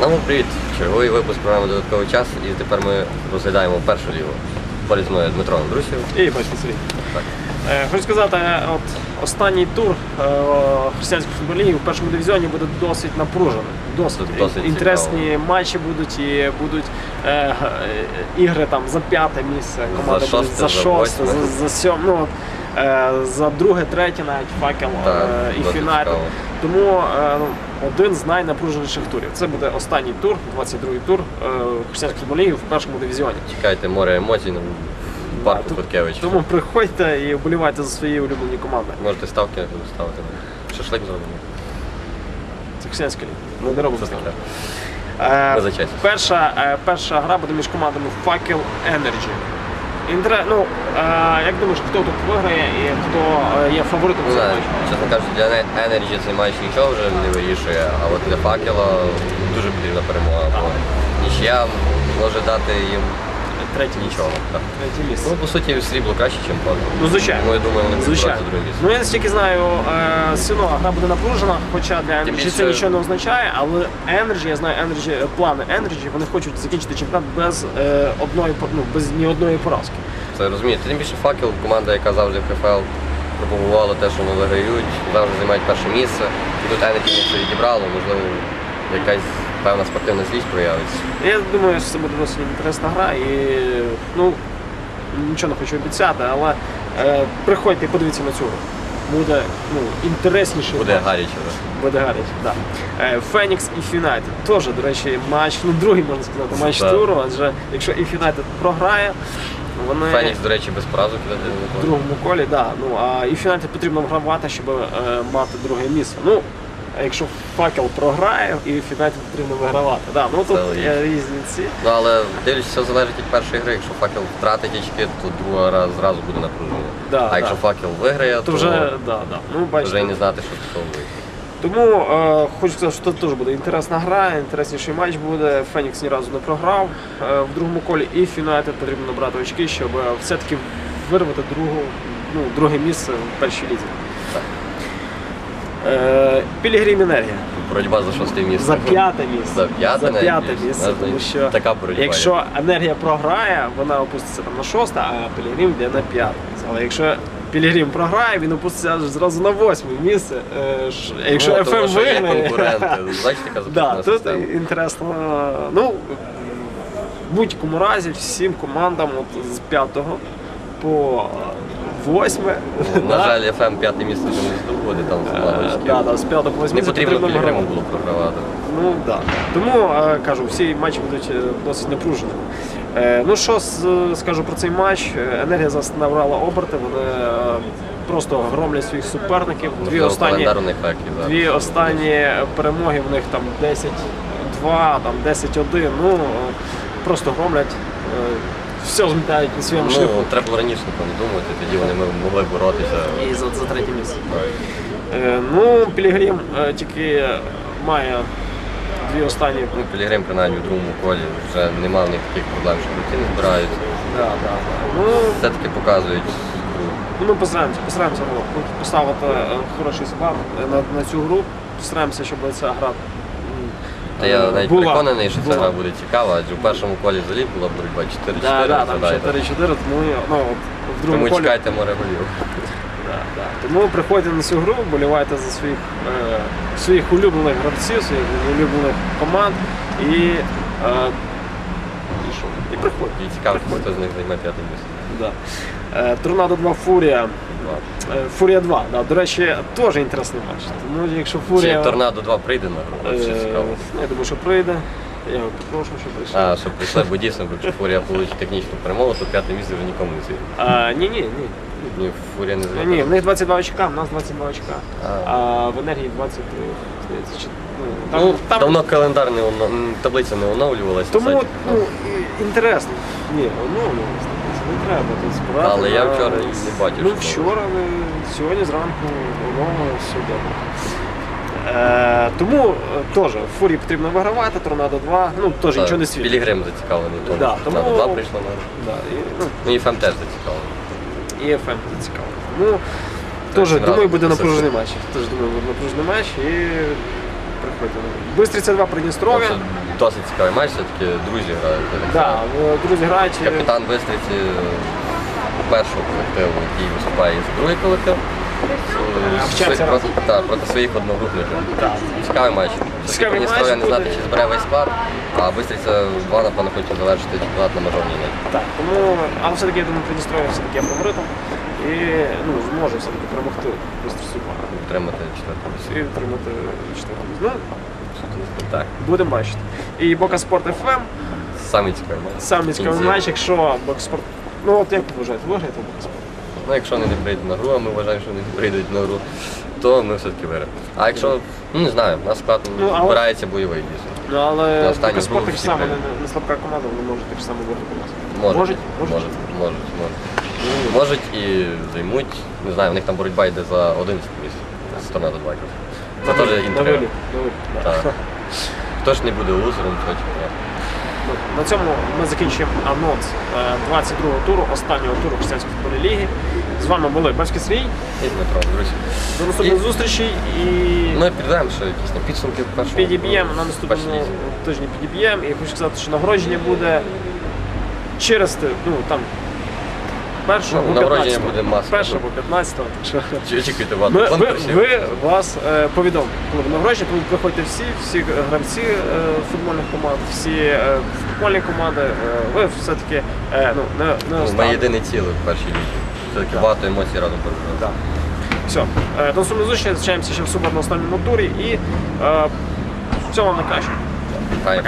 Нам привіт! Черговий випуск програми Додатковий час і тепер ми розглядаємо першу лігу. Поряд з мною Дмитро Андрусів. І бачите Сергій. Так. Е, Хочу сказати, от останній тур е, християнської футболії в першому дивізіоні буде досить напружений. Досить, досить інтересні матчі будуть і будуть е, е, ігри там за п'яте місце, команда За шосте, за шосте, за, за сьоме. Ну, от, е, за друге, третє навіть факел Так, е, і фінал. Тому е, ну, один з найнапруженіших турів. Це буде останній тур, 22-й тур е, християнської футболії в першому дивізіоні. Чекайте море емоцій на парку Да, Хоткевич. Тому приходьте і вболівайте за свої улюблені команди. Можете ставки ставити. Шашлик зробимо. Це християнська ліга. Ми не робимо ставки. Е, перша, е, перша гра буде між командами Факел Energy. Інтре... Ну, а, як думаєш, хто тут виграє і хто е, є фаворитом цього матчу? чесно кажучи, для Energy цей матч нічого вже не вирішує, а от для факела дуже потрібна перемога. Бо нічия може дати їм Третє нічого. Так. Третє місце. Ну, по суті, срібло краще, ніж факел. Ну, звичайно. Тому я думаю, вони будуть Звичайно. друге місце. Ну я наскільки знаю, е, все гра буде напружена, хоча для Тим Energy більше- це нічого не означає, але Energy, я знаю Energy, е, плани Energy, вони хочуть закінчити чемпіонат без е, одної по- ну, без ні одної поразки. Це розумієте. Тим більше факел, команда, яка завжди в ХФЛ пропагувала те, що вони виграють, завжди займають перше місце. І тут Енерджі це відібрало, можливо, якась певна спортивна злість проявиться. Я думаю, що це буде досить інтересна гра і ну нічого не хочу обіцяти, але е, приходьте і подивіться на цю гру. Буде ну, інтересніше. Буде матч. гаряче. да. Буде гаряче, так. Да. Фенікс і Фінайтед. Теж, до речі, матч, ну другий можна сказати, матч Так. туру, адже якщо і Фінайтед програє, вони Фенікс, до речі, без поразок іде в другому колі, да. Ну а і Фінайтед потрібно вгравати, щоб е, мати друге місце. Ну, а якщо факел програє, і Фінайтед потрібно вигравати. Да, ну тут Це є різні ці. Ну але дивлячись, все залежить від першої гри. Якщо факел втратить очки, то друга гра зразу буде напружена. Да, а якщо да. факел виграє, То то вже, да, да. Ну, вже і не знати, що з того вийде. Тому е, хочу сказати, що тут теж буде інтересна гра, інтересніший матч буде. Фенікс ні разу не програв е, в другому колі, і Фінайтед потрібно набрати очки, щоб е, все-таки вирвати другу, ну, друге місце в першій лізі. Так. Е, Пілігрім енергія. Боротьба за шосте місце. За п'яте місце. За п'яте За п'яте місце, тому що така боротьба. Якщо енергія програє, вона опуститься там на шосте, а Пілігрім йде на п'яте. Але якщо Пілігрім програє, він опуститься зразу на восьме місце. Е, а Якщо ну, ФМ тому, що є виграє, конкуренти. Бачите, яка Да, тут інтересно. Ну, в будь-якому разі всім командам от з 5 по 8. На жаль, ФМ п'яте місце вже не здобуде, там за мало очків. да, да, з 5 по 8 Не потрібно Пілігриму було програвати. Ну. Да. Тому е, кажу, всі матчі будуть е, досить напружені. Е, Ну що с- скажу про цей матч? Е, Енергія зараз набрала оберти, вони е, просто громлять своїх суперників. Дві Можливо, останні, календар у них так і зараз. дві останні перемоги в них там 10-2, там 10-1. Ну е, просто громлять. е, Все змітають на своєму шляху. Ну, треба було раніше напевно, думати, тоді вони могли боротися. І за, за третє місце. Е, Ну, Пілігрім е, тільки має дві останні. Ну, Пілігрим, принаймні, в другому колі вже нема в них таких проблем, що руки не збирають. Да, да, да. Ну, Все-таки показують. Ну, ми постараємося, постараємося ну, поставити е, хороший склад на, на цю гру. Постараємося, щоб ця гра. Та я навіть була. переконаний, що ця Була. гра буде цікава, адже в першому колі взагалі була боротьба 4-4. Да, да, там згадайте. 4-4, тому ну, от, в другому Тому колі. чекайте море голів. Да, да. Тому приходьте на цю гру, болівайте за своїх, е, своїх улюблених гравців, своїх улюблених команд і, е, і, що? і приходьте. І цікаво, хто з них займе п'яте місце. Да. Е, Торнадо 2 Фурія. Е, Фурія 2, да. до речі, теж інтересний матч. Тому якщо Фурія. Чи Торнадо 2 прийде на гру? Е, Я думаю, що прийде. Я його попрошу, щоб прийшов. А, щоб прийшли, бо дійсно, якщо Фурія отримає технічну перемогу, то п'яте місце вже нікому не. А, ні, ні, ні. Ні, Фурія не Ні, ні, в них 22 очка, в нас 22 очка. А. А в енергії 23. здається, чи- ну, там, Ну, там, давно календар не оно- м, таблиця не оновлювалася. тому ну, інтересно. Ні, ну, ну, не треба тут збирати. Але я вчора і не бачив, Ну, вчора, але сьогодні зранку оновлено, все добре. Е, тому е, теж фурі потрібно вигравати, торнадо 2, ну теж нічого не світить. Пілігрим зацікавлений. тому Да, тому- Торнадо 2 прийшло на. Да, і, ну, Ну і ФМ теж зацікавлений. і FM цікаво. Ну, теж, Тобто думаю, буде буде напружений матч. Теж думаю, буде напружений матч і приходьте. Бистриця 2 Придністров'я. Це досить цікавий матч, все-таки друзі грають. так Да, друзі грають. е, Капітан Бистриці першого колективу, який виступає за другий колектив. Е, разом. проти- Так, проти своїх одногрупників. Цікавий матч. Цікавий матч Придністров'я не знати, чи збере весь склад, а Бистриця 2, напевно, хоче завершити чемпіонат на мажорній лінії. Так, тому, але все-таки я думаю, Придністров'я все-таки є фаворитом і ну, зможе все-таки перемогти Бистрицю 2 Підтримати четверту місце. і отримати четверту. Ну, Так, будемо бачити. І Бока Спорт ФМ, самий цікавий матч. самий цікавий Кінці. матч, якщо Бока Спорт. Ну от як ви вважаєте, виграєте Бока Спорт? Ну, якщо вони не прийдуть на гру, а ми вважаємо, що вони не прийдуть на гру, то ми все-таки виграємо. А якщо, ну не знаю, у нас склад Ну, збирається бойовий дійсно. Ну але На останню Бока Спорт гру так всі само не, прийдуть. не слабка команда, вони можуть так само виграти у нас. Можуть, Можуть? можуть, Можуть? можуть, можуть, можуть. Можуть і займуть, не знаю, у них там боротьба йде за 11 місце з торнадо 2. Це теж да. Так. Хто ж не буде лузером, то чемпіонат. Ну, На цьому ми закінчуємо анонс е, 22-го туру, останнього туру християнської футбольної ліги. З вами були Бевський Сергій. І Дмитро, друзі. До наступних зустрічей і Ми підведемо ще якісь там підсумки першого. підіб'ємо на наступному тижні підіб'ємо. І хочу сказати, що нагородження буде через ну там першого Ну, або 15-го. буде масово. Першого або 15-го. так що- очікуєте багато Ми, ви, ви вас е, повідомимо, коли нагородження, тому приходьте всі, всі гравці е, футбольних команд, всі е, футбольні команди. Е, ви все-таки е, ну, не, не Ну, Ми останні. єдине ціле в першій лізі. Все-таки багато емоцій разом переживати. Так. Все. Е, До зустрічі зустрічаємося ще в суботу на останньому турі і е, всього вам найкращого. Хай.